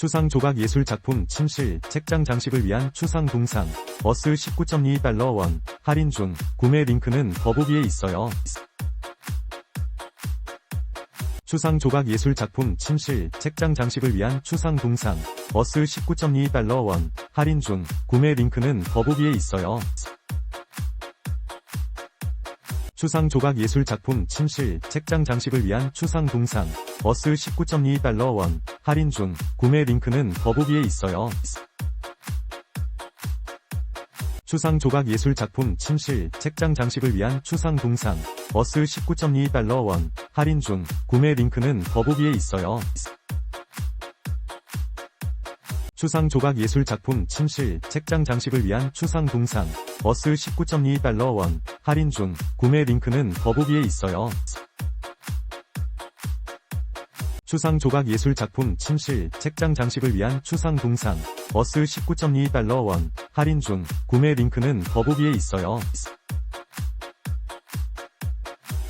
추상 조각 예술 작품 침실, 책장 장식을 위한 추상 동상, 버스 19.2달러 원, 할인 중, 구매 링크는 더보기에 있어요. 추상 조각 예술 작품 침실, 책장 장식을 위한 추상 동상, 버스 19.2달러 원, 할인 중, 구매 링크는 더보기에 있어요. 추상 조각 예술 작품 침실, 책장 장식을 위한 추상 동상, 버스 19.2달러 원, 할인 중, 구매 링크는 더보기에 있어요. 추상 조각 예술 작품 침실, 책장 장식을 위한 추상 동상, 버스 19.2달러 원, 할인 중, 구매 링크는 더보기에 있어요. 추상 조각 예술 작품 침실, 책장 장식을 위한 추상 동상, 버스 19.2달러 원, 할인 중, 구매 링크는 더보기에 있어요. 추상 조각 예술 작품 침실, 책장 장식을 위한 추상 동상, 버스 19.2달러 원, 할인 중, 구매 링크는 더보기에 있어요.